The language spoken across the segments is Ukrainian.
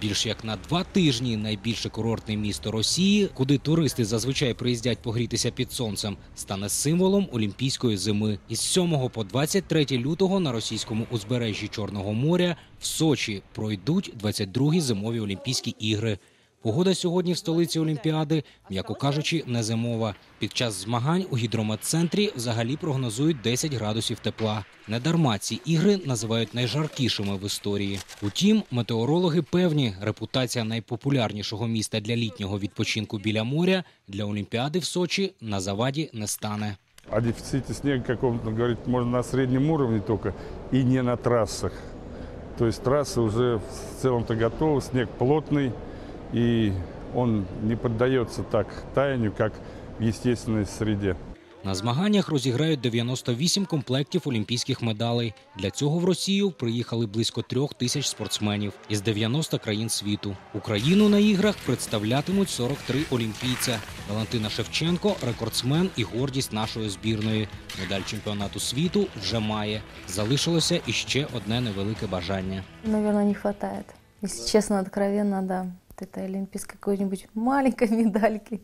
Більш як на два тижні найбільше курортне місто Росії, куди туристи зазвичай приїздять погрітися під сонцем, стане символом олімпійської зими. Із 7 по 23 лютого на російському узбережжі Чорного моря в Сочі пройдуть 22-гі зимові Олімпійські ігри. Погода сьогодні в столиці Олімпіади, м'яко кажучи, не зимова. Під час змагань у гідрометцентрі взагалі прогнозують 10 градусів тепла. Недарма ці ігри називають найжаркішими в історії. Утім, метеорологи певні, репутація найпопулярнішого міста для літнього відпочинку біля моря для Олімпіади в Сочі на заваді не стане. О дефиците снега каком-то говорить можно на среднем уровне только и не на трассах. То есть трассы уже в целом-то готовы, снег плотный, и он не поддается так таянию, как в естественной среде. На змаганнях розіграють 98 комплектів олімпійських медалей. Для цього в Росію приїхали близько трьох тисяч спортсменів із 90 країн світу. Україну на іграх представлятимуть 43 олімпійця. Валентина Шевченко рекордсмен і гордість нашої збірної. Медаль чемпіонату світу вже має. Залишилося іще одне невелике бажання. Наверное, не хватает. Если честно, откровенно, да. Вот этой олимпийской какой-нибудь маленькой медальки.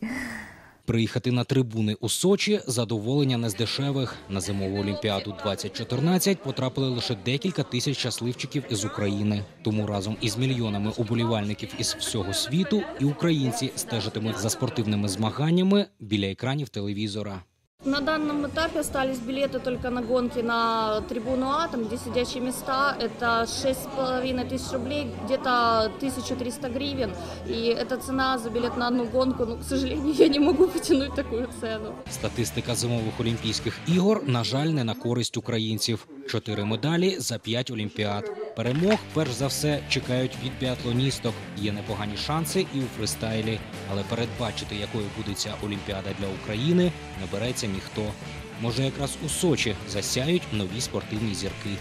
Приїхати на трибуни у Сочі задоволення не з дешевих. На зимову олімпіаду 2014 потрапили лише декілька тисяч щасливчиків із України. Тому разом із мільйонами уболівальників із всього світу і українці стежитимуть за спортивними змаганнями біля екранів телевізора. На данном этапе остались билеты только на гонки на трибуну А, там где сидячие места. Это 6,5 тысяч рублей, где-то 1300 гривен. И эта цена за билет на одну гонку, ну, к сожалению, я не могу потянуть такую цену. Статистика зимових олімпійських ігор, на жаль, не на користь українців. Чотири медалі за п'ять олімпіад. Перемог, перш за все, чекають від біатлоністок. Є непогані шанси і у фристайлі. Але передбачити, якою буде ця олімпіада для України, не береться ніхто. Може, якраз у Сочі засяють нові спортивні зірки.